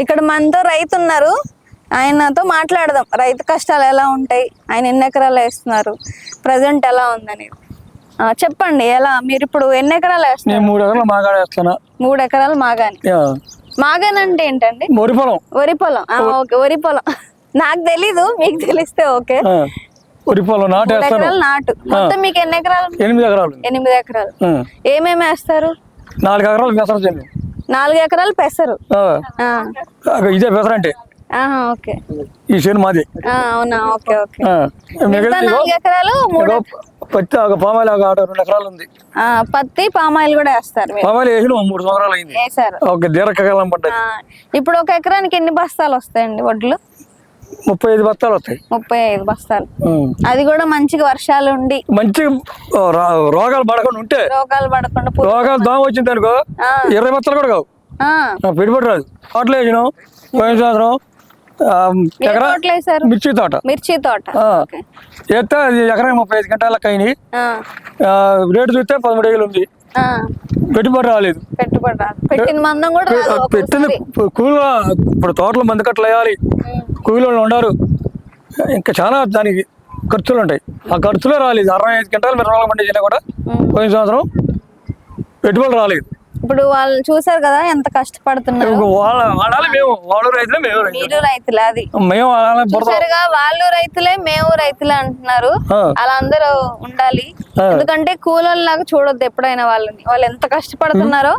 ఇక్కడ మనతో రైతు ఉన్నారు ఆయనతో మాట్లాడదాం. రైతు కష్టాలు ఎలా ఉంటాయి? ఆయన ఎన్ని ఎకరాలు వేస్తున్నారు? ప్రజెంట్ ఎలా ఉందని. చెప్పండి ఎలా? మీరు ఇప్పుడు ఎన్ని ఎకరాలు వేస్తున్నారు? నేను మూడు ఎకరాలు మాగాడ వేస్తున్నా. మూడు ఎకరాలు మాగాని. మాగాని అంటే ఏంటండి? వరి పొలం. వరి పొలం. ఓకే వరి పొలం. నాకు తెలీదు మీకు తెలిస్తే ఓకే. వరి పొలం నాటేస్తాను ఎకరాలు నాటు. మొత్తం మీకు ఎన్ని ఎకరాలు? ఎనిమిది ఎకరాలు. ఎనిమిది ఎకరాలు. ఏమేమి వేస్తారు? నాలుగు ఎకరాలు నాలుగు ఎకరాలు పెసరు. ఇదే పెసర అంటే? ఓకే. ఈ చేను మాది. అవునా? Okay okay. నాలుగు ఎకరాలు మూడు పత్తి ఒక పామాయిల్ ఒక రెండు ఎకరాలు ఉంది. ఆ, పత్తి పామాయిల్ కూడా వేస్తారు పామాయిల్ వేసిన మూడు సంవత్సరాలు అయింది. ఒక దీర్ఘకాలం ఆ, ఇప్పుడు ఒక ఎకరానికి ఎన్ని బస్తాలు వస్తాయండి వడ్లు? ముప్పై ఐదు బత్తాలు వస్తాయి. ముప్పై ఐదు బస్తాలు. అది కూడా మంచిగా వర్షాలు ఉండి. మంచి రోగాలు పడకుండా ఉంటే రోగాలు పడకుండా రోగాలు దోమ వచ్చింది అనుకో. ఇరవై బత్తాలు కూడా కావు. పెట్టుబడి రాదు. తోటలు వేసినాం పోయిన సంవత్సరం మిర్చి తోట. మిర్చి తోట. ఎత్తే ఎకరా ముప్పై ఐదు గంటలకు అయినాయి. రేటు చూస్తే పదమూడు వేలు ఉంది. పెట్టుబడి రాలేదు. పెట్టుబడి రాదు. పెట్టిన మందం కూడా పె- రాదు పెట్టింది. కూలీలో ఇప్పుడు తోటలో మంది కట్టలు వేయాలి. కూలీలు ఉండరు. ఇంకా చాలా దానికి ఖర్చులు ఉంటాయి. ఆ ఖర్చులే రాలేదు. అరవై ఐదు గంటలు మీరు రోగం పండించినా కూడా. పోయిన సంవత్సరం పెట్టుబడి రాలేదు. ఇప్పుడు వాళ్ళు చూసారు కదా ఎంత కష్టపడుతున్నారు. మీరు రైతులే అది. చూసారుగా వాళ్ళు రైతులే మేము రైతులే అంటున్నారు. అలా అందరూ ఉండాలి. ఎందుకంటే కూలీలాగా చూడొద్దు ఎప్పుడైనా వాళ్ళని. వాళ్ళు ఎంత కష్టపడుతున్నారో.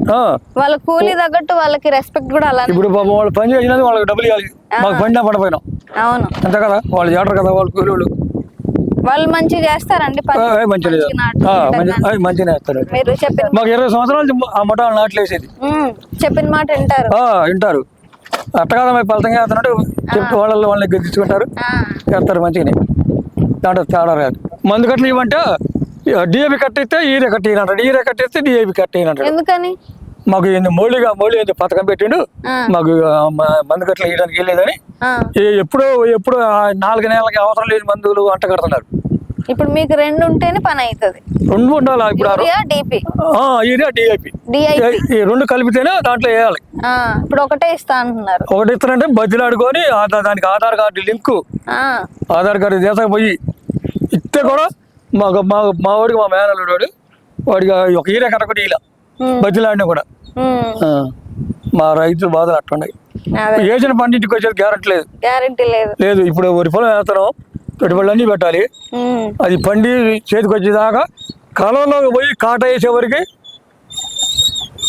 వాళ్ళ కూలీ తగ్గట్టు వాళ్ళకి రెస్పెక్ట్ కూడా అలానే ఇప్పుడు పాపం వాళ్ళు పని చేసినది వాళ్ళకి డబ్బులు ఇవ్వాలి. మాకు పండినా పండపోయినా. అవును. అంతే కదా? వాళ్ళు చేడరు కదా వాళ్ళు కూలీలు వాళ్ళు చేస్తారండి మంచి- వేస్తారు మీరు చెప్పిన మాకు ఇరవై సంవత్సరాల ఆ మఠాలు నాట్లేసేది. ఉమ్, చెప్పిన మాట వింటారు. ఆ, వింటారు. అట్ట కదా మరి ఫలితంగా వేస్తున్నట్టు చెప్పి వాళ్ళని వాళ్ళని గెలిచుకుంటారు చేస్తారు మంచిగానే. దాంట్లో తేడా రాదు. మందు కట్టలు ఇవ్వంటే డిఏపి కట్టిస్తే ఈరే కట్టినంటాడు ఈరే కట్టిస్తే డిఏపి కట్టినంటాడు ఎందుకని? మాకు మౌలిగా మౌలి పథకం పెట్టిండు. మాకు మ- మందు కట్టలు ఇవ్వడానికి వెళ్ళేదని. ఎప్పుడు ఎప్పుడు నాలుగు నెలలకి అవసరం లేని మందులు అంట కడుతున్నారు. ఇప్పుడు మీకు రెండు ఉంటేనే పని అవుతుంది రెండు ఉండాలి ఇప్పుడు యూరియా డిఐపి. ఈ రెండు కలిపితేనే దాంట్లో వేయాలి. ఇప్పుడు ఒకటే ఇస్తా అంటున్నారు. ఒకటి ఇస్తారంటే బదిలాడుకొని దానికి Aadhaar card link Aadhaar card దేశం పోయి ఇస్తే కూడా మాకు మా మా వాడికి మా మేనల్లుడు వాడు వాడికి ఒక ఈర కట్టకూడదు ఇలా ఉమ్, బదిలాడినా కూడా. మా రైతులు బాధలు అట్టున్నాయి వేసిన పంట ఇంటికి వచ్చేది గ్యారెంటీ లేదు. గ్యారంటీ లేదు. లేదు ఇప్పుడు వరి పొలం వేస్తున్నాం పెట్టుబడులు అన్నీ పెట్టాలి. అది పండి చేతికి వచ్చేదాకా కాలంలోకి పోయి కాట వేసేవరకు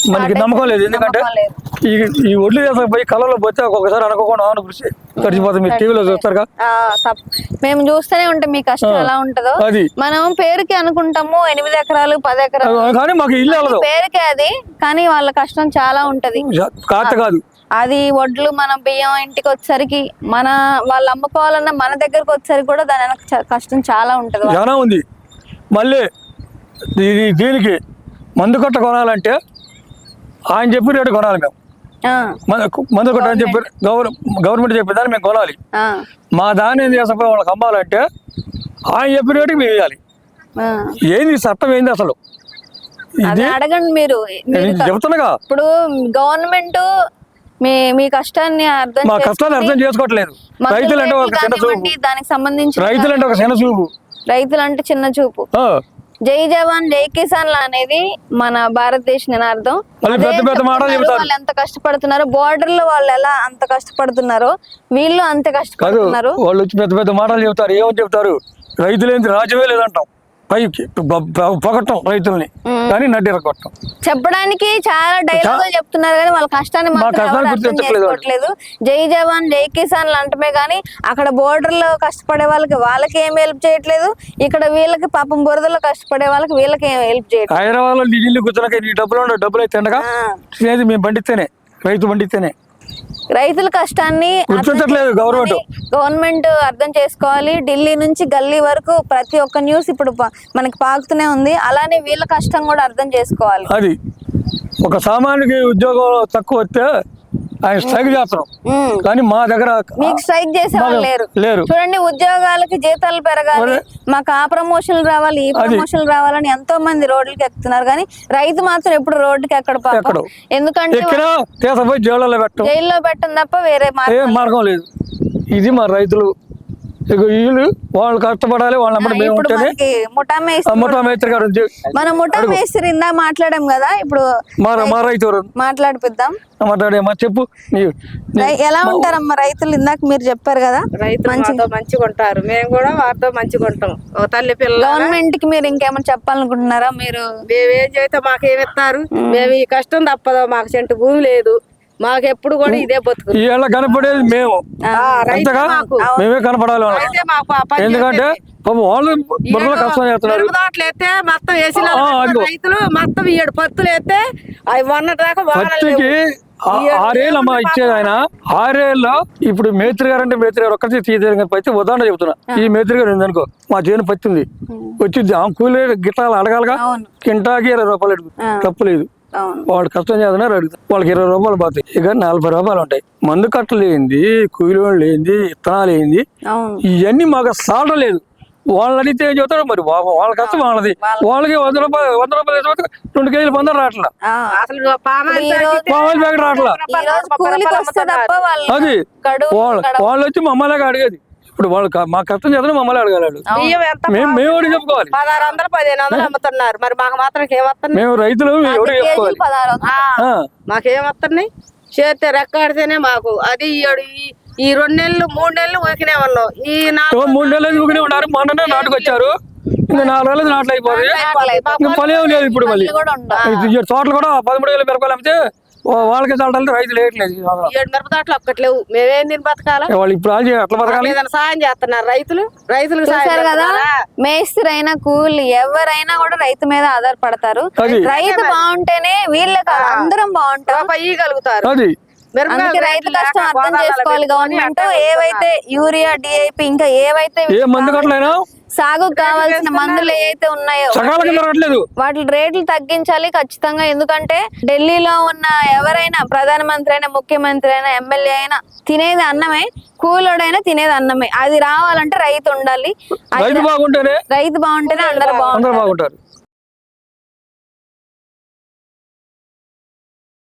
మనకి నమ్మకం లేదు. ఎందుకంటే. ఈ ఈ ఒడ్లు చేసే పోయి కళ్ళలో పోతే ఒక్కొక్కసారి అనుకోకుండా ఆను కృషి తడిచిపోతుంది మీరు టీవీలో చూస్తారుగా? తప్ప- మేము చూస్తూనే ఉంటాం. మీ కష్టం ఎలా ఉంటుందో. అది. మనం పేరుకి అనుకుంటాము. ఎనిమిది ఎకరాలు పది ఎకరాలు. కానీ మాకు ఇల్లు పేరుకే అది. కానీ వాళ్ళ కష్టం చాలా ఉంటది. కాత కాదు. అది వడ్లు మన బియ్యం ఇంటికి వచ్చేసరికి మన వాళ్ళు అమ్ముకోవాలన్నా మన దగ్గరకు వచ్చేసరికి కూడా దాని వెనక కష్టం చాలా ఉంటది. చాలా ఉంది. మళ్ళీ దీనికి మందు కొట్ట కొనాలంటే ఆయన చెప్పి రేటు కొనాలి మేము. మందు కొట్ట అని చెప్పి గవర్ గవర్నమెంట్ చెప్పే దాన్ని మేము కొనాలి. మా దాన్ని ఏం చేసపోయి వాళ్ళకి అమ్మాలంటే ఆయన చెప్పిన రేటుకి మేము వేయాలి ఆ. ఏంది చట్టం ఏంది అసలు? అడగండి మీరు. మీరు నేను చెబుతున్నాగా ఇప్పుడు గవర్నమెంట్ మీ మీ కష్టాన్ని అర్థం మా కష్టాలు అర్థం చేసుకోవట్లేదు. మందులు రైతులు అంటే ఒక చిన్న చూపు. దానికి సంబంధించి రైతులు అంటే ఒక చిన్న చూపు. రైతులు అంటే చిన్న చూపు. జై జవాన్ జై కిసాన్ అనేది మన భారతదేశ చెప్తున్నారు, చెబుతారు. వాళ్ళు ఎంత కష్టపడుతున్నారో బోర్డర్లో వాళ్ళు ఎలా అంత కష్టపడుతున్నారో వీళ్ళు అంతే కష్టపడుతున్నారు. వాళ్ళు వచ్చి పెద్ద పెద్ద మాటలు చెబుతారు. ఏమని చెప్తారు రైతులేంది రాజ్యమే లేదంటాం. పైకి పొగట్టం రైతుల్ని. కానీ కొట్టం చెప్పడానికి చాలా డైలాగులు చెప్తున్నారు కానీ వాళ్ళ కష్టాన్ని జై జవాన్ జై కిసాన్ అంటమే కానీ అక్కడ బోర్డర్లో కష్టపడే వాళ్ళకి వాళ్ళకి ఏం హెల్ప్ చేయట్లేదు. ఇక్కడ వీళ్ళకి పాపం బురదలో కష్టపడే వాళ్ళకి వీళ్ళకి ఏం హెల్ప్ చేయట్లేదు. హైదరాబాద్లో ఇల్లు కూర్చున్నాక నీ డబ్బులు ఉండవు. డబ్బులు అయితే మేము పండితేనే రైతు పండితేనే రైతుల కష్టాన్ని గుర్తించట్లేదు గవర్నమెంట్ గవర్నమెంట్ అర్థం చేసుకోవాలి. ఢిల్లీ నుంచి గల్లీ వరకు ప్రతి ఒక్క న్యూస్ ఇప్పుడు మనకి పాకుతూనే ఉంది. అలానే వీళ్ళ కష్టం కూడా అర్థం చేసుకోవాలి. అది. ఒక సామాన్యుకి ఉద్యోగం తక్కువ వస్తే ఆయన స్ట్రైక్ ఉమ్. కానీ మా దగ్గర మీకు స్ట్రైక్ చేసే వాళ్ళు మాకు లేరు. లేరు. చూడండి ఉద్యోగాలకి జీతాలు పెరగాలి. మాకు ఆ ప్రమోషన్లు రావాలి ఈ ప్రమోషన్లు రావాలని ఎంతో మంది రోడ్లకి ఎక్కుతున్నారు. కానీ రైతు మాత్రం ఎప్పుడు రోడ్డుకి ఎక్కడ. ఎందుకంటే జైల్లో పెట్టడం. తప్ప వేరే మార్గం లేదు. ఇది మా రైతులు ఇక వీళ్ళు వాళ్ళు కష్టపడాలి వాళ్ళ మేము ఉంటేనే ముఠా మేస్త్రి ముఠా మేస్త్రి గారు ఉంది. మన ముఠా మేస్త్రి ఇందా మాట్లాడాం కదా ఇప్పుడు మా మా రైతు ఎవరు? మాట్లాడిపిద్దాం. మాట్లాడేమా చెప్పు. నీ- నీ- రై- ఎలా ఉంటారమ్మా రైతులు? ఇందాక మీరు చెప్పారు కదా రైతులు మాతో మంచిగా ఉంటారు. మేము కూడా వారితో మంచిగా ఉంటాం. ఓ తల్లి పిల్ల గవర్నమెంట్కి మీరు ఇంకేమైనా చెప్పాలనుకుంటున్నారా మీరు? మేమేం చేస్తే మాకేమిస్తారు మేము. ఈ కష్టం తప్పదు మాకు చెంటు భూమి లేదు. మాకు ఎప్పుడు కూడా ఇదే బతుకు ఏళ్ళ కనపడేది మేము. మేమే కనపడాలి ఎందుకంటే పాపం వాళ్ళు బుర్రలో కష్టం చేస్తున్నారు. మిరపదాట్లు ఎత్తే మొత్తం వేసి ఆ, అదిగో. రైతులు మొత్తం ఏడు పత్తులు ఎత్తే అవి పత్తికి ఆరేళ్ళు అమ్మ ఇచ్చేది ఆయన. ఆరేళ్ళలో ఇప్పుడు మేత్రి గారు అంటే మేత్రి గారు ఒక్కటి తీయలేదు పత్తి ఉదాహరణ చెబుతున్నా ఈ మేత్రి గారు ఉందనుకో మా చేను పత్తి ఉంది. వచ్చింది. ఆ కూలీ గిట్టాలు అడగాలిగా. అవును. కింటాకి ఇరవై రూపాయలు తప్పు లేదు. వాడు కష్టం చేస్తున్నారు అడుగుతారు వాళ్ళకి ఇరవై రూపాయలు పోతాయి ఇక నలభై రూపాయలు ఉంటాయి. మందు కట్టలు ఏంది కూలి వాళ్ళు ఏంది ఇత్తనాలు ఏంది ఇవన్నీ మాకు సాలడం లేదు. వాళ్ళని అడిగితే ఏం చెబుతారు మరి వా- వాళ్ళ కష్టం వాళ్ళది. వాళ్ళకి వంద రూపాయలు వంద రూపాయలు రెండు కేజీలు పొందరు రావట్లా. ఆ. అసలు పామాయిల్ ప్యాకెట్ పామాయిల్ ప్యాకెట్ రావట్లా. ఈ రోజు కూలికి వస్తే తప్ప వాళ్ళు. అది వాళ్ళు వాళ్ళు వచ్చి మమ్మల్ని అడిగేది. ఇప్పుడు వాళ్ళు మా కష్టం చేస్తే మమ్మల్ని అడగాలి మేము మేము చెప్పుకోవాలి? పదహారు వందలు పదిహేను వందలు అమ్ముతున్నారు. మరి మాకు మాత్రం ఏమత్తున్నాయి? మేము రైతులు ఎవరికి కేజీ చెప్పుకోవాలి? మాకేమత్తున్నాయి? చేస్తే రెక్కాడితేనే మాకు. అది ఈ ఏడు ఈ- ఈ రెండు నెలలు మూడు నెలలు ఊకినే ఉన్నాం ఈ నాలుగు మూడు నెలలు ఊగినే ఉన్నారు మొన్ననే నాటుకొచ్చారు. ఇంకా నాలుగు నెలలు నాట్లు అయిపోతుంది పని లేదు ఇప్పుడు మళ్ళీ. తోటలు కూడా పదమూడు వేల వా- వాళ్ళకి చాలటాలు రైతులు వేయట్లేదు. ఏడు మిరపదాట్లు ఒక్కట్లేవు. మేమేం బతకాలా? వాళ్ళు ఇప్పుడు ఎట్లా బతకాలి. ఏదైనా సాయం చేస్తున్నారు రైతులు. రైతులకు సాయం కదా? చేస్తున్నారా? మేస్త్రి అయినా కూలి ఎవరైనా కూడా రైతు మీద ఆధారపడతారు. రైతు బాగుంటేనే వీళ్ళే కాదు అందరం బాగుంటాం. రూపాయి ఇయ్యగలుగుతారు అది. మిరపకాయలు అందుకే రైతు రైతులు కష్టం అర్థం చేసుకోవాలి గవర్నమెంట్. ఏవైతే యూరియా డిఐపి ఇంకా ఏవైతే ఏ మందు కట్టలైనా? సాగు కావాల్సిన మందులు ఏవైతే ఉన్నాయో వాటి రేట్లు తగ్గించాలి ఖచ్చితంగా. ఎందుకంటే ఢిల్లీలో ఉన్న ఎవరైనా ప్రధానమంత్రి అయినా ముఖ్యమంత్రి అయినా ఎమ్మెల్యే అయినా తినేది అన్నమే కూలోడైనా తినేది అన్నమే. అది రావాలంటే రైతు ఉండాలి. అది రైతు బాగుంటేనే రైతు బాగుంటేనే అందరు బాగుంటారు.